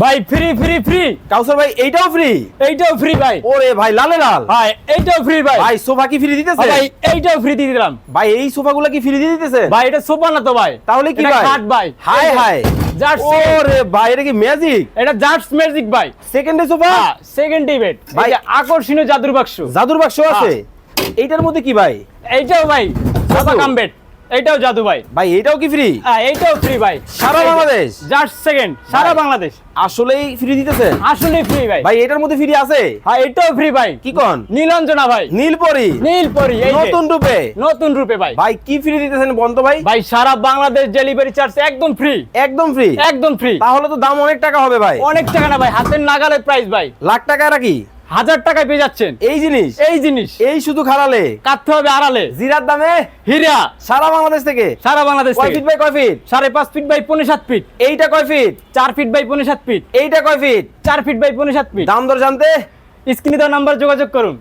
ভাই free free free কাউসার ভাই এইটাও ফ্রি এইটাও ফ্রি ভাই। ওরে ভাই লালে লাল। ভাই এইটাও ফ্রি ভাই। ভাই সোফা কি ফ্রি দিতেছে? ভাই এইটাও ফ্রি দিয়ে দিলাম। ভাই এই সোফাগুলো কি ফ্রি দিয়ে দিতেছে? ভাই এটা সোফা না তো ভাই। তাহলে কি ভাই? খাট ভাই। Hi hi. ওরে ভাই এটা কি ম্যাজিক এটা জাস্ট ম্যাজিক ভাই। সেকেন্ডে সোফা? হ্যাঁ সেকেন্ড ডিবেট ভাই- ভাই আকর্ষণীয় জাদুর বাক্স। জাদুর বাক্স আছে। এইটার মধ্যে কি ভাই? এইটাও ভাই সোফা কাম বেড এইটাও জাদু ভাই। ভাই এইটাও কি ফ্রি হ্যাঁ এইটাও ফ্রি ভাই। সারা বাংলাদেশ? জাস্ট সেকেন্ড সারা বাংলাদেশ। আসলেই ফ্রি দিতেছে? আসলে ফ্রি ভাই। ভাই এটার মধ্যে ফ্রি আছে? হ্যাঁ এটাও ফ্রি ভাই। কি কোন? নীলঞ্জনা ভাই। নীলপরি। নীলপরি এই নতুন রূপে? নতুন রূপে ভাই। ভাই কি ফ্রি দিতেছেন বন্ত ভাই? ভাই সারা বাংলাদেশ ডেলিভারি চার্জ একদম ফ্রি একদম ফ্রি একদম ফ্রি তাহলে তো দাম অনেক টাকা হবে ভাই। অনেক টাকা না ভাই হাতের নাগালের প্রাইস ভাই। লাখ টাকা নাকি হাজার টাকায় পেয়ে যাচ্ছেন। এই জিনিস? এই জিনিস। এই শুধু খারালে কাটতে হবে আড়ালে। জিরার দামে? হীরা। সারা বাংলাদেশ থেকে? সারা বাংলাদেশ কয় ফিট বাই কয় ফিট সাড়ে পাঁচ ফিট বাই পনেরো সাত ফিট এইটা কয় ফিট চার ফিট বাই পনেরো সাত ফিট এইটা কয় ফিট চার ফিট বাই পনেরো সাত ফিট দাম দর জানতে? স্ক্রিনে দেওয়া নাম্বার যোগাযোগ করুন।